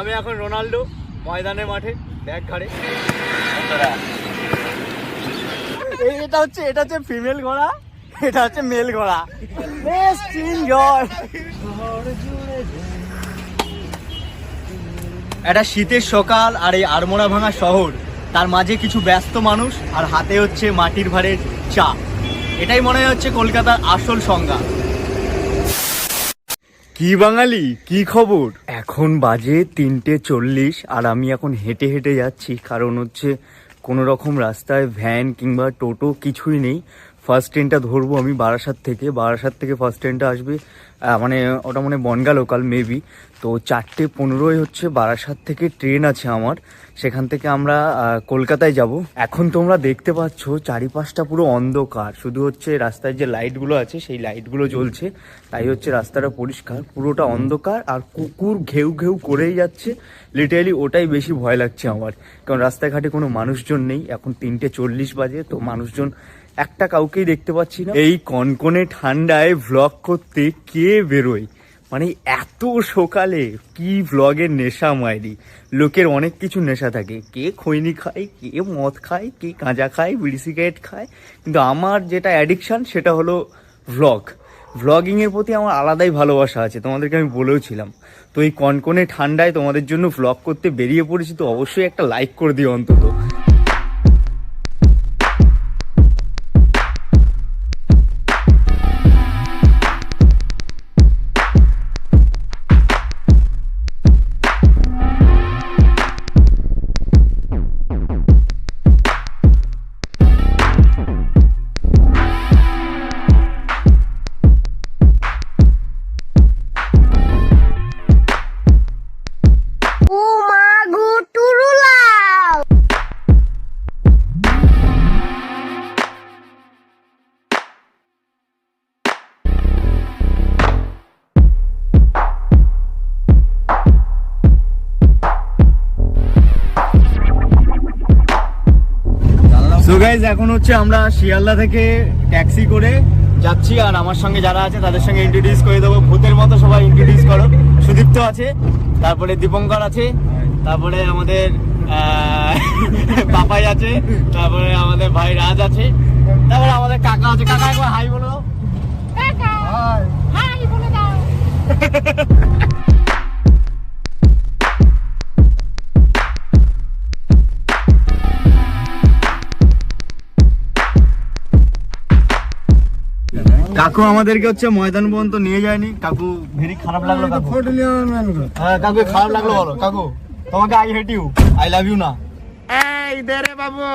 আমি এখন রোনাল্ডো ময়দানের মাঠে ব্যাগ ঘাড়ে। এটা হচ্ছে এটা হচ্ছে ফিমেল ঘোড়া এটা হচ্ছে মেল ঘোড়া। বেশ এনজয় একটা শীতের সকাল আর এই আড়মোড়া ভাঙা শহর। তার মাঝে কিছু ব্যস্ত মানুষ আর হাতে হচ্ছে মাটির ভাড়ের চা। এটাই মনে হচ্ছে কলকাতার আসল সংজ্ঞা। কি বাঙালি? কি খবর? এখন বাজে তিনটে চল্লিশ, আর আমি এখন হেঁটে হেঁটে যাচ্ছি। কারণ হচ্ছে কোনো রকম রাস্তায় ভ্যান কিংবা টোটো কিছুই নেই। ফার্স্ট ট্রেনটা ধরবো আমি বারাসাত থেকে। বারাসাত থেকে ফার্স্ট ট্রেনটা আসবে মানে ওটা মানে বনগা লোকাল মেবি তো চারটে পনেরোই হচ্ছে বারাসাত থেকে ট্রেন আছে আমার। সেখান থেকে আমরা কলকাতায় যাব। এখন তোমরা দেখতে পাচ্ছ চারিপাশটা পুরো অন্ধকার। শুধু হচ্ছে রাস্তায় যে লাইটগুলো আছে, সেই লাইটগুলো জ্বলছে। তাই হচ্ছে রাস্তাটা পরিষ্কার। পুরোটা অন্ধকার আর কুকুর ঘেউ ঘেউ করেই যাচ্ছে। লিটারালি ওটাই বেশি ভয় লাগছে আমার। কারণ রাস্তাঘাটে কোনো মানুষজন নেই। এখন তিনটে চল্লিশ বাজে, তো মানুষজন একটা কাউকেই দেখতে পাচ্ছি না। এই কনকনে ঠান্ডায় ভ্লগ করতে কে বেরোয়? মানে এত সকালে কি ভ্লগের নেশা মায়েরি লোকের অনেক কিছু নেশা থাকে। কে খৈনি খায়, কে মদ খায়, কে কাঁচা খায়, বিড়ি সিগারেট খায়। কিন্তু আমার যেটা অ্যাডিকশান সেটা হলো ভ্লগ ভ্লগিংয়ের প্রতি আমার আলাদাই ভালোবাসা আছে, তোমাদেরকে আমি বলেও ছিলাম। তো এই কনকনে ঠান্ডায় তোমাদের জন্য ভ্লগ করতে বেরিয়ে পড়েছি, তো অবশ্যই একটা লাইক করে দিও অন্তত। এখন হচ্ছে আমরা শিয়ালদা থেকে ট্যাক্সি করে যাচ্ছি আর আমার সঙ্গে যারা আছে তাদের সঙ্গে ইন্ট্রোডিউস করে দেবো। ভূতের মতো সবাই ইন্ট্রোডিউস করো। সুদীপ্ত আছে তারপরে দীপঙ্কর আছে তারপরে আমাদের পাপাই আছে তারপরে আমাদের ভাই রাজ আছে তারপরে আমাদের কাকা আছে। কাকা একবার হাই বলো। Kakak. Hai, boleh কাকু আমাদেরকে হচ্ছে ময়দান পর্যন্ত নিয়ে যায়নি। কাকু ভেরি খারাপ লাগল কাকু। হ্যাঁ কাকু খারাপ লাগল বলো। কাকু তোমাকে I hate you I love you না। এই দে রে বাবু।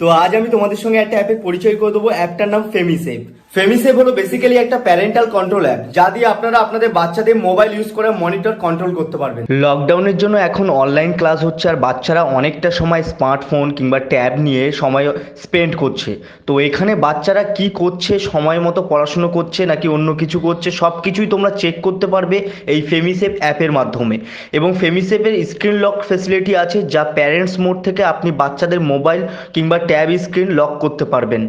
তো আজ আমি তোমাদের সঙ্গে একটা অ্যাপের পরিচয় করে দেবো। অ্যাপটার নাম ফেমিসেভ ফেমিসেভ হলো বেসিক্যালি একটা প্যারেন্টাল কন্ট্রোল অ্যাপ যা দিয়ে আপনারা আপনাদের বাচ্চাদের মোবাইল ইউজ করে মনিটর কন্ট্রোল করতে পারবেন। লকডাউনের জন্য এখন অনলাইন ক্লাস হচ্ছে আর বাচ্চারা অনেকটা সময় স্মার্টফোন কিংবা ট্যাব নিয়ে সময় স্পেন্ড করছে। তো এখানে বাচ্চারা কি করছে সময় মতো পড়াশুনো করছে নাকি অন্য কিছু করছে সব কিছুই তোমরা চেক করতে পারবে এই ফেমিসেভ অ্যাপের মাধ্যমে। এবং ফেমিসেভের স্ক্রিন লক ফেসিলিটি আছে যা প্যারেন্টস মোড থেকে আপনি বাচ্চাদের মোবাইল কিংবা ট্যাব স্ক্রিন লক করতে পারবেন।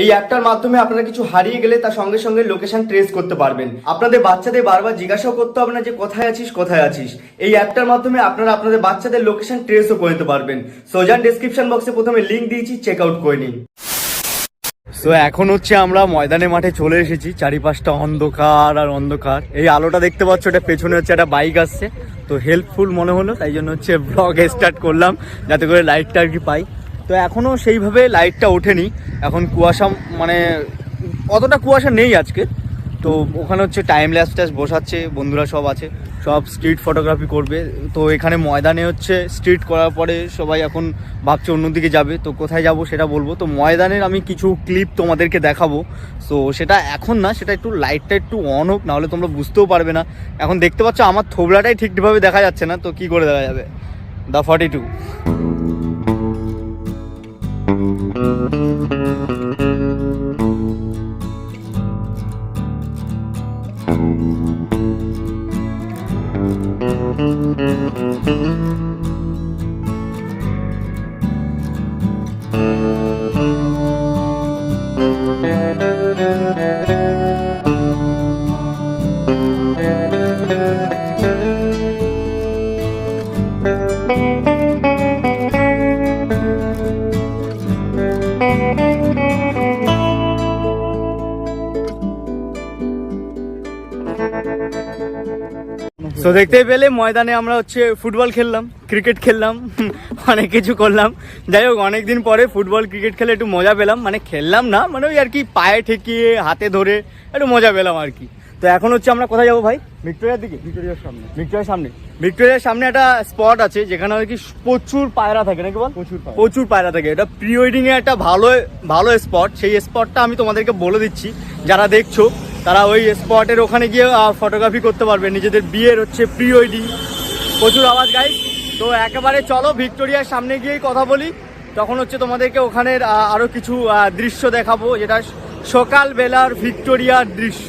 এই অ্যাপটার মাধ্যমে আপনারা কিছু হারিয়ে গেলে তার সঙ্গে সঙ্গে লোকেশন ট্রেস করতে পারবেন। আপনাদের বাচ্চাদের বারবার জিজ্ঞাসাও করতে হবে না যে কোথায় আছিস কোথায় আছিস। এই অ্যাপটার মাধ্যমে আপনারা আপনাদের বাচ্চাদের লোকেশন ট্রেসও করে নিতে পারবেন। সোজান ডিসক্রিপশন বক্সে প্রথমে লিংক দিয়েছি চেক আউট করে নিন। সো এখন হচ্ছে আমরা ময়দানে মাঠে চলে এসেছি, চারিপাশটা অন্ধকার আর অন্ধকার। এই আলোটা দেখতে পাচ্ছ, এটা পেছনে হচ্ছে একটা বাইক আসছে। তো হেল্পফুল মনে হলো, তাই জন্য হচ্ছে ব্লগ স্টার্ট করলাম, যাতে করে লাইটটা আর কি পাই। তো এখনও সেইভাবে লাইটটা ওঠেনি। এখন কুয়াশা মানে অতটা কুয়াশা নেই আজকে। তো ওখানে হচ্ছে টাইম ল্যাস ট্যাস বসাচ্ছে, বন্ধুরা সব আছে, সব স্ট্রিট ফটোগ্রাফি করবে। তো এখানে ময়দানে হচ্ছে স্ট্রিট করার পরে সবাই এখন ভাবছে অন্যদিকে যাবে। তো কোথায় যাব সেটা বলব। তো ময়দানের আমি কিছু ক্লিপ তোমাদেরকে দেখাবো। সো সেটা এখন না, সেটা একটু লাইটটা একটু অন হোক, নাহলে তোমরা বুঝতেও পারবে না। এখন দেখতে পাচ্ছ আমার থোবলাটাই ঠিকভাবে দেখা যাচ্ছে না। তো কি করে দেখা যাবে? The forty two Thank you. দেখতে পেলে ময়দানে আমরা হচ্ছে ফুটবল খেললাম ক্রিকেট খেললাম অনেক কিছু করলাম। যাই হোক অনেকদিন পরে ফুটবল ক্রিকেট খেলে একটু মজা পেলাম। মানে খেললাম না মানে ওই আর কি পায়ে ঠেকিয়ে হাতে ধরে একটু মজা পেলাম আর কি। তো এখন হচ্ছে আমরা কোথায় যাব ভাই? ভিক্টোরিয়ার দিকে ভিক্টোরিয়ার সামনে। ভিক্টোরিয়ার সামনে। ভিক্টোরিয়ার সামনে একটা স্পট আছে যেখানে আর কি প্রচুর পায়রা থাকে নাকি বল? প্রচুর প্রচুর পায়রা থাকে। এটা প্রি ওয়েডিং এ একটা ভালো ভালো স্পট সেই স্পটটা আমি তোমাদেরকে বলে দিচ্ছি। যারা দেখছ তারা ওই স্পটের ওখানে গিয়ে ফটোগ্রাফি করতে পারবে। নিজেদের বিয়ের হচ্ছে প্রি ওয়েডিং প্রচুর আওয়াজ গাই তো একেবারে চলো ভিক্টোরিয়ার সামনে গিয়েই কথা বলি। তখন হচ্ছে তোমাদেরকে ওখানের আহ, আরও কিছু দৃশ্য দেখাবো যেটা সকালবেলার ভিক্টোরিয়ার দৃশ্য।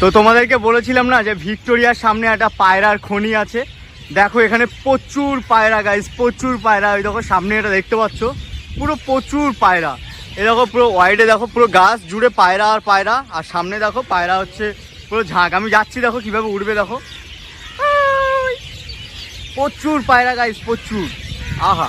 তো তোমাদেরকে বলেছিলাম না যে ভিক্টোরিয়ার সামনে একটা পায়রার খনি আছে। দেখো এখানে প্রচুর পায়রা গাইস প্রচুর পায়রা। ওই দেখো সামনে এটা দেখতে পাচ্ছ। পুরো প্রচুর পায়রা। দেখো পুরো ওয়াইডে দেখো, পুরো গাছ জুড়ে পায়রা আর পায়রা, আর সামনে দেখো পায়রা হচ্ছে পুরো ঝাঁক। আমি যাচ্ছি দেখো কীভাবে উঠবে দেখো। প্রচুর পায়রা গাইস প্রচুর। আহা।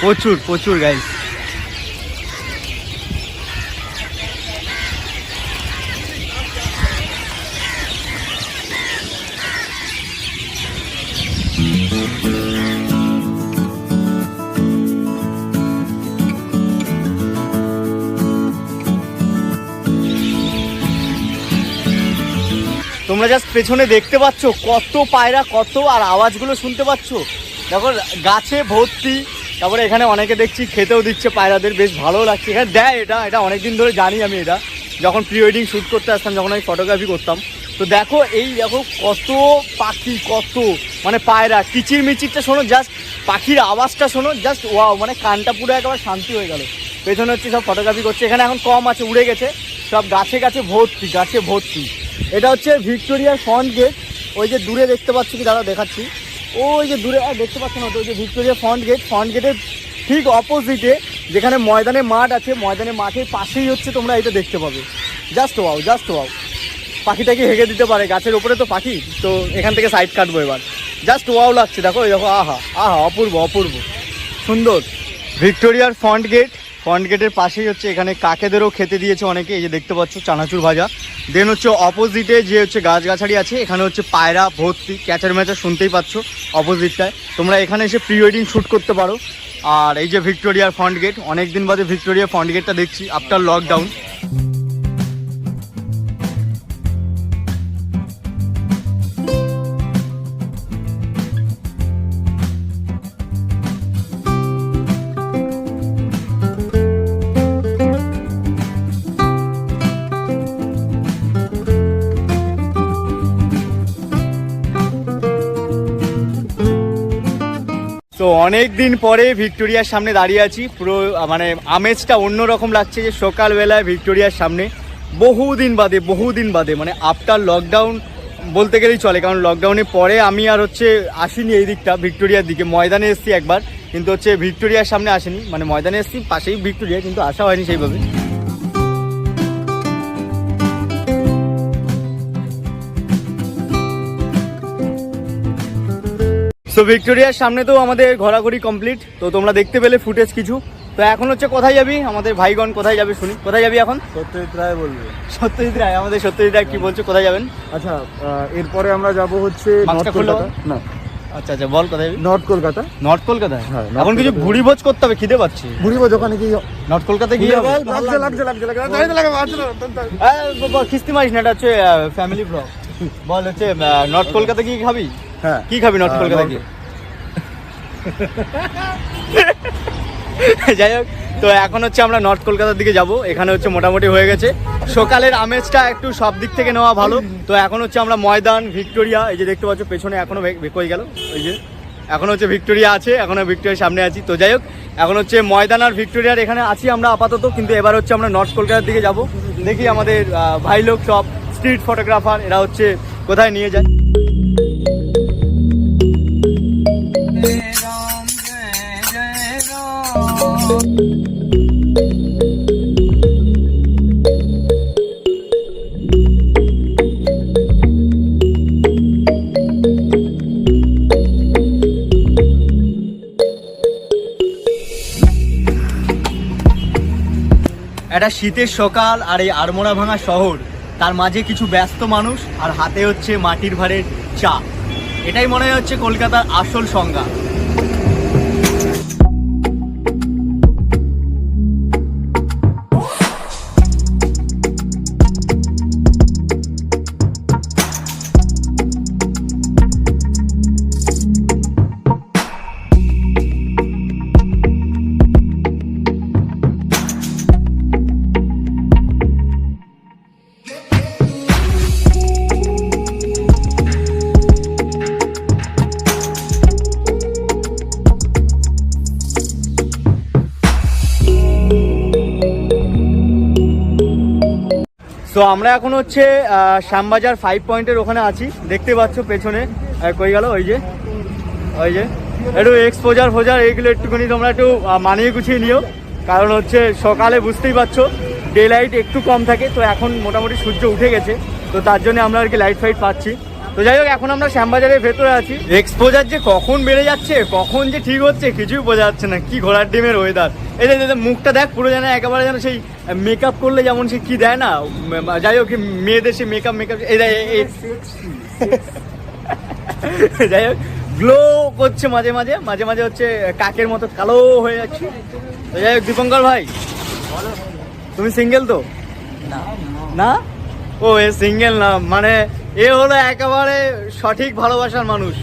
প্রচুর প্রচুর গাইস তোমরা জাস্ট পেছনে দেখতে পাচ্ছ কত পায়রা, কত আর আওয়াজগুলো শুনতে পাচ্ছ? দেখো, গাছে ভর্তি, তারপরে এখানে অনেকে দেখছি খেতেও দিচ্ছে পায়রাদের, বেশ ভালো লাগছে। এখানে দেয় এটা এটা অনেকদিন ধরে জানি আমি এটা। যখন প্রি ওয়েডিং শ্যুট করতে আসতাম, যখন আমি ফটোগ্রাফি করতাম। তো দেখো, এই দেখো কত পাখি, কত মানে পায়রা। কিচির মিচিরটা শোনো জাস্ট পাখির আওয়াজটা শোনো জাস্ট ওয়াও মানে কানটা পুরো একেবারে শান্তি হয়ে গেল। পেছনে হচ্ছে সব ফটোগ্রাফি করছে। এখানে এখন কম আছে, উড়ে গেছে। সব গাছে গাছে ভর্তি গাছে ভর্তি। এটা হচ্ছে ভিক্টোরিয়ার ফ্রন্ট গেট। ওই যে দূরে দেখতে পাচ্ছি কি দাদা, দেখাচ্ছি। ওই যে দূরে, আর দেখতে পাচ্ছ না তো ওই যে ভিক্টোরিয়া ফ্রন্ট গেট। ফ্রন্ট গেটের ঠিক অপোজিটে যেখানে ময়দানে মাঠ আছে, ময়দানে মাঠের পাশেই হচ্ছে তোমরা এটা দেখতে পাবে। Just wow just wow. পাখিটাকে হেগে দিতে পারে? গাছের ওপরে তো পাখি, তো এখান থেকে সাইড কাটবো এবার। জাস্ট ওয়াও লাগছে, দেখো দেখো, আহা আহা, অপূর্ব অপূর্ব। সুন্দর। ভিক্টোরিয়ার ফ্রন্ট গেট ফ্রন্ট গেটের পাশেই হচ্ছে, এখানে কাকেদেরও খেতে দিয়েছে অনেকে, এই যে দেখতে পাচ্ছ, চানাচুর ভাজা। দেন হচ্ছে অপোজিটে যে হচ্ছে গাছগাছালি আছে, এখানে হচ্ছে পায়রা, ভর্তি ক্যাচার ম্যাচার শুনতেই পাচ্ছ অপোজিটটায় তোমরা এখানে এসে প্রি ওয়েডিং শ্যুট করতে পারো। আর এই যে ভিক্টোরিয়ার ফ্রন্ট গেট অনেক দিন বাদে ভিক্টোরিয়া ফ্রন্ট গেটটা দেখছি আফটার লকডাউন তো অনেক দিন পরে ভিক্টোরিয়ার সামনে দাঁড়িয়ে আছি। পুরো মানে আমেজটা অন্যরকম লাগছে যে সকালবেলায় ভিক্টোরিয়ার সামনে। বহুদিন বাদে বহুদিন বাদে মানে আফটার লকডাউন বলতে গেলেই চলে, কারণ লকডাউনের পরে আমি আর হচ্ছে আসিনি এই দিকটা, ভিক্টোরিয়ার দিকে। ময়দানে এসেছি একবার, কিন্তু হচ্ছে ভিক্টোরিয়ার সামনে আসেনি। মানে ময়দানে এসেছি, পাশেই ভিক্টোরিয়া, কিন্তু আসা হয়নি সেইভাবে। সো ভিক্টোরিয়ার সামনে তো আমাদের ঘোরাঘুরি কমপ্লিট তো তোমরা দেখতে পেলে ফুটেজ কিছু। তো এখন হচ্ছে কোথায় যাবি? আমাদের ভাইগণ কোথায় যাবে শুনি। কোথায় যাবি এখন? সত্যজিৎ রায় বলবে। সত্যজিৎ রায় আমাদের সত্যজিৎ রায় কি বলছো? কোথায় যাবেন? আচ্ছা এরপরে আমরা যাব হচ্ছে নর্থ কলকাতা। না। আচ্ছা আচ্ছা বল কোথায় যাবি? নর্থ কলকাতা। নর্থ কলকাতায় হ্যাঁ, এখন কিছু। ভুড়ি ভোজ করতে হবে খিদে পাচ্ছি। ঘুরিব ওখানে কি নর্থ কলকাতায় গিয়ে? লাগছে লাগছে লাগছে লাগছে। খিস্তি মারিস না এটা হচ্ছে ফ্যামিলি ব্লগ বল হচ্ছে নর্থ কলকাতা কি খাবি? হ্যাঁ। কি খাবি নর্থ কলকাতা গিয়ে যাই হোক তো এখন হচ্ছে আমরা নর্থ কলকাতার দিকে যাব। এখানে হচ্ছে মোটামুটি হয়ে গেছে। সকালের আমেজটা একটু সব দিক থেকে নেওয়া ভালো। তো এখন হচ্ছে আমরা ময়দান ভিক্টোরিয়া এই যে দেখতে পাচ্ছ পেছনে এখনও বেক হয়ে গেল। ওই যে এখন হচ্ছে ভিক্টোরিয়া আছে এখনও ভিক্টোরিয়ার সামনে আছি। তো যাই হোক এখন হচ্ছে ময়দান আর ভিক্টোরিয়ার এখানে আছি আমরা আপাতত কিন্তু এবার হচ্ছে আমরা নর্থ কলকাতার দিকে যাব। দেখি আমাদের আহ, ভাই সব স্ট্রিট ফটোগ্রাফার এরা হচ্ছে কোথায় নিয়ে যায়। একটা শীতের সকাল আর এই আড়মোড়া ভাঙা শহর। তার মাঝে কিছু ব্যস্ত মানুষ আর হাতে হচ্ছে মাটির ভারের চা। এটাই মনে হচ্ছে কলকাতার আসল সংজ্ঞা। তো আমরা এখন হচ্ছে শ্যামবাজার ফাইভ পয়েন্টের ওখানে আছি। দেখতে পাচ্ছ পেছনে কই গেল? ওই যে ওই যে। একটু এক্সপোজার ফোজার এইগুলো একটুখানি তোমরা একটু মানিয়ে গুছিয়ে নিও। কারণ হচ্ছে সকালে বুঝতেই পারছ ডে লাইট একটু কম থাকে, তো এখন মোটামুটি সূর্য উঠে গেছে। তো তার জন্য আমরা আর কি লাইট ফাইট পাচ্ছি। তো যাই হোক, এখন আমরা শ্যামবাজারের ভেতরে আছি। এক্সপোজার যে কখন বেড়ে যাচ্ছে, কখন যে ঠিক হচ্ছে, কিছুই বোঝা যাচ্ছে না। কি ঘোড়ার ডিমের ওয়েদার এই যে, মুখটা দেখ, পুরো যেন একেবারে যেন সেই মেকআপ করলে যেমন সে কি দেয় না যাই হোক, মেয়েদের সে মেকআপ মেকআপ যাই হোক গ্লো করছে মাঝে মাঝে মাঝে মাঝে হচ্ছে কাকের মতো কালো হয়ে যাচ্ছে। তো যাই হোক, দীপঙ্কর ভাই, তুমি সিঙ্গেল তো? না? ও, এ সিঙ্গেল না মানে এ হলো একেবারে সঠিক ভালোবাসার মানুষ।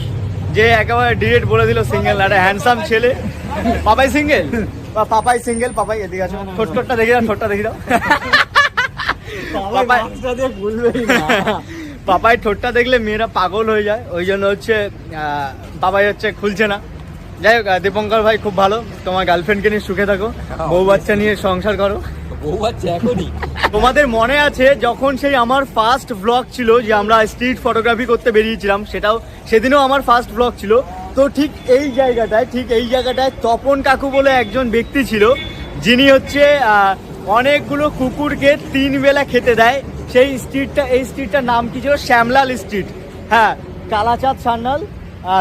যে একেবারে ডিরেক্ট বলে দিল সিঙ্গেল না একটা হ্যান্ডসাম ছেলে। পাপাই সিঙ্গেল পাপাই সিঙ্গেল পাপাই এদিকে আছে। ঠোঁট ঠোঁটটা দেখি দাও ঠোঁটটা দেখি দাও। পাপাই ঠোঁটটা দেখলে মেয়েরা পাগল হয়ে যায়। ওই জন্য হচ্ছে পাপাই হচ্ছে খুলছে না। যাই হোক দীপঙ্কর ভাই খুব ভালো। তোমার গার্লফ্রেন্ডকে নিয়ে সুখে থাকো। বউ বাচ্চা নিয়ে সংসার করো। বউ বাচ্চা এখনই? তোমাদের মনে আছে যখন সেই আমার ফার্স্ট ব্লগ ছিল যে আমরা স্ট্রিট ফটোগ্রাফি করতে বেরিয়েছিলাম? সেটাও সেদিনও আমার ফার্স্ট ব্লগ ছিল। তো ঠিক এই জায়গাটায়, ঠিক এই জায়গাটায় তপন কাকু বলে একজন ব্যক্তি ছিল, যিনি হচ্ছে অনেকগুলো কুকুরকে তিন বেলা খেতে দেয়। সেই স্ট্রিটটা এই স্ট্রিটটার নাম কি ছিল? শ্যামলাল স্ট্রিট হ্যাঁ কালাচাঁদ সান্যাল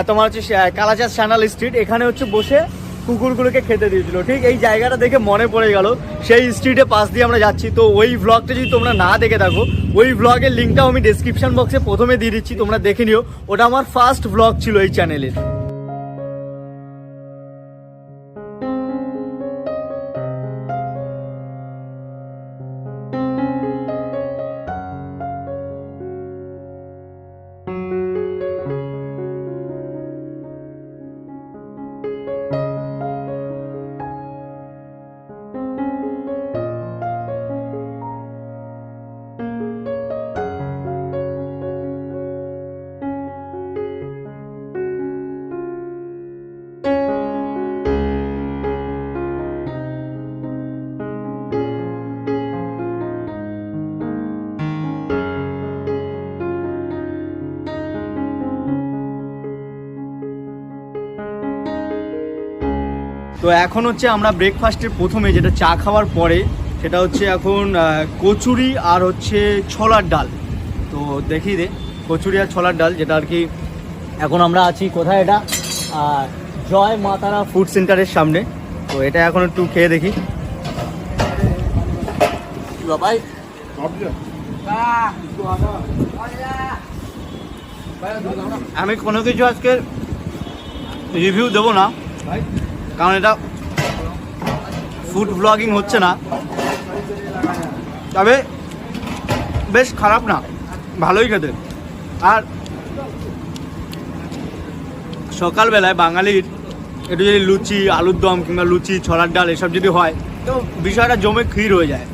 তোমার হচ্ছে কালাচাঁদ সান্যাল স্ট্রিট এখানে হচ্ছে বসে কুকুরগুলোকে খেতে দিয়েছিল। ঠিক এই জায়গাটা দেখে মনে পড়ে গেল, সেই স্ট্রিটে পাশ দিয়ে আমরা যাচ্ছি। তো ওই ব্লগটা যদি তোমরা না দেখে থাকো, ওই ব্লগের লিঙ্কটাও আমি ডেসক্রিপশন বক্সে প্রথমে দিয়ে দিচ্ছি, তোমরা দেখে নিও। ওটা আমার ফার্স্ট ব্লগ ছিল এই চ্যানেলের তো এখন হচ্ছে আমরা ব্রেকফাস্টের প্রথমে যেটা চা খাওয়ার পরে সেটা হচ্ছে এখন কচুরি আর হচ্ছে ছোলার ডাল। তো দেখি দে কচুরি আর ছোলার ডাল যেটা আর কি এখন আমরা আছি কোথায় এটা? জয় মাতারা ফুড সেন্টারের সামনে। তো এটা এখন একটু খেয়ে দেখি। আমি কোনো কিছু আজকে রিভিউ দেবো না। কারণ এটা ফুড ব্লগিং হচ্ছে না। তবে বেশ খারাপ না, ভালোই খেতে। আর সকালবেলায় বাঙালির একটু যদি লুচি, আলুর দম কিংবা লুচি, ছড়ার ডাল, এসব যদি হয়, তো বিষয়টা জমে ক্ষীর হয়ে যায়।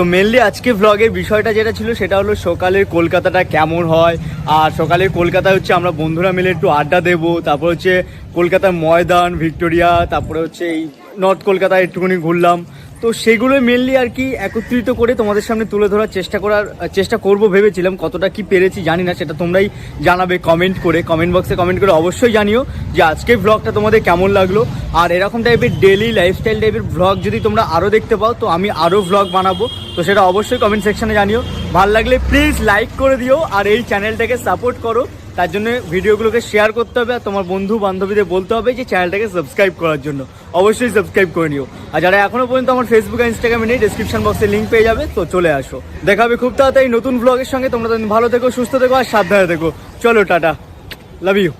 সো মেনলি আজকে ব্লগের বিষয়টা যেটা ছিল, সেটা হলো সকালের কলকাতাটা কেমন হয়। আর সকালের কলকাতায় হচ্ছে আমরা বন্ধুরা মিলে একটু আড্ডা দেব। তারপর হচ্ছে কলকাতার ময়দান, ভিক্টোরিয়া, তারপরে হচ্ছে এই নর্থ কলকাতায় একটুখানি ঘুরলাম। তো সেগুলো মেনলি আর কি একত্রিত করে তোমাদের সামনে তুলে ধরার চেষ্টা করার চেষ্টা করব ভেবেছিলাম। কতটা কি পেরেছি জানি না, সেটা তোমরাই জানাবে কমেন্ট করে। কমেন্ট বক্সে কমেন্ট করে অবশ্যই জানিও যে আজকের ব্লগটা তোমাদের কেমন লাগল। আর এরকম টাইপের ডেলি লাইফস্টাইল টাইপের ব্লগ যদি তোমরা আরও দেখতে পাও, তো আমি আরও ব্লগ বানাবো। তো সেটা অবশ্যই কমেন্ট সেকশনে জানিও। ভালো লাগলে প্লিজ লাইক করে দিও আর এই চ্যানেলটাকে সাপোর্ট করো। তার জন্য ভিডিওগুলোকে শেয়ার করতে হবে আর তোমার বন্ধু বান্ধবীদের বলতে হবে যে চ্যানেলটাকে সাবস্ক্রাইব করার জন্য। অবশ্যই সাবস্ক্রাইব করে নিও। আর যারা এখনও পর্যন্ত আমার ফেসবুক আর ইনস্টাগ্রামে নেই ডিসক্রিপশন বক্সে লিঙ্ক পেয়ে যাবে, তো চলে আসো। দেখা হবে খুব তাড়াতাড়ি নতুন ব্লগের সঙ্গে। তোমরা তুমি ভালো থেকো, সুস্থ থেকো আর সাবধানে থেকো। চলো, টাটা। Love you